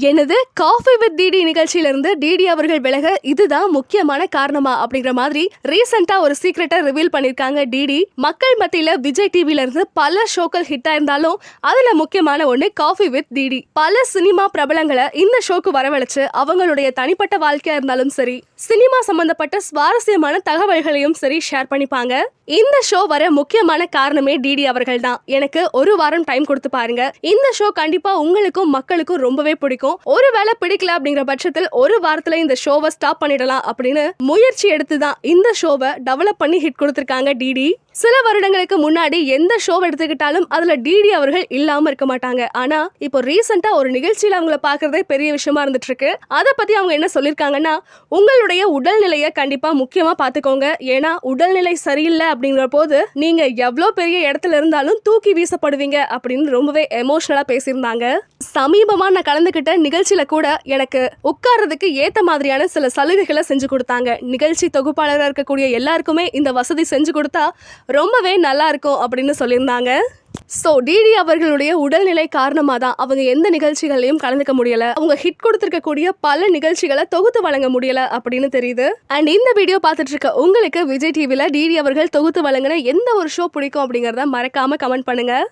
எனது coffee with DD நிகழ்ச்சியிலிருந்து DD அவர்கள் விலக இதுதான் முக்கியமான காரணமா அப்படிங்கிற மாதிரி ரீசெண்டா ஒரு சீக்ரெட்டை ரிவீல் பண்ணிருக்காங்க டிடி மக்கள் மத்தியில விஜய் டிவில இருந்து பல ஷோக்கள் ஹிட் ஆயிருந்தாலும் அதுல முக்கியமான ஒண்ணு காஃபி வித் டிடி பல சினிமா பிரபலங்களை இந்த ஷோக்கு வரவழைச்சு அவங்களுடைய தனிப்பட்ட வாழ்க்கையா இருந்தாலும் சரி சினிமா சம்பந்தப்பட்ட சுவாரஸ்யமான தகவல்களையும் சரி ஷேர் பண்ணிப்பாங்க. இந்த ஷோ வர முக்கியமான காரணமே டிடி அவர்கள் தான். எனக்கு ஒரு வாரம் டைம் கொடுத்து பாருங்க. இந்த ஷோ கண்டிப்பா உங்களுக்கும் மக்களுக்கும் ரொம்பவே பிடிக்கும். ஒருவேளை பிடிக்கல அப்படிங்கிற பட்சத்தில் ஒரு வாரத்துல இந்த ஷோவை ஸ்டாப் பண்ணிடலாம் அப்படின்னு முயற்சி எடுத்து தான் இந்த ஷோவை டெவலப் பண்ணி ஹிட் கொடுத்திருக்காங்க டிடி சில வருடங்களுக்கு முன்னாடி எந்த ஷோ எடுத்துக்கிட்டாலும் அதுல டிடி அவர்கள் இல்லாம இருக்க மாட்டாங்க. ஆனா இப்போ ரீசெண்டா ஒரு நிகழ்ச்சியில அவங்கள பாக்குறதே பெரிய விஷயமா இருந்துட்டு இருக்கு அதை பத்தி அவங்க என்ன சொல்லிருக்காங்கன்னா உங்களுடைய உடல்நிலையை கண்டிப்பா முக்கியமா பாத்துக்கோங்க ஏன்னா உடல்நிலை சரியில்லை அப்படிங்கிற போது நீங்க எவ்வளோ பெரிய இடத்துல இருந்தாலும் தூக்கி வீசப்படுவீங்க அப்படின்னு ரொம்பவே எமோஷனலா பேசியிருந்தாங்க. சமீபமா நான் கலந்துக்கிட்ட நிகழ்ச்சியில கூட எனக்கு உட்கார்றதுக்கு ஏத்த மாதிரியான சில சலுகைகளை செஞ்சு கொடுத்தாங்க. நிகழ்ச்சி தொகுப்பாளராக இருக்கக்கூடிய எல்லாருக்குமே இந்த வசதி செஞ்சு கொடுத்தா ரொம்பவே நல்லா இருக்கும் அப்படின்னு சொல்லியிருந்தாங்க. ஸோ டிடி அவர்களுடைய உடல்நிலை காரணமாக தான் அவங்க எந்த நிகழ்ச்சிகளையும் கலந்துக்க முடியலை. அவங்க ஹிட் கொடுத்துருக்கக்கூடிய பல நிகழ்ச்சிகளை தொகுத்து வழங்க முடியல அப்படின்னு தெரியுது. அண்ட் இந்த வீடியோ பார்த்துட்டு இருக்க உங்களுக்கு விஜய் டிவியில் டிடி அவர்கள் தொகுத்து வழங்கின எந்த ஒரு ஷோ பிடிக்கும் அப்படிங்கிறத மறக்காமல் கமெண்ட் பண்ணுங்கள்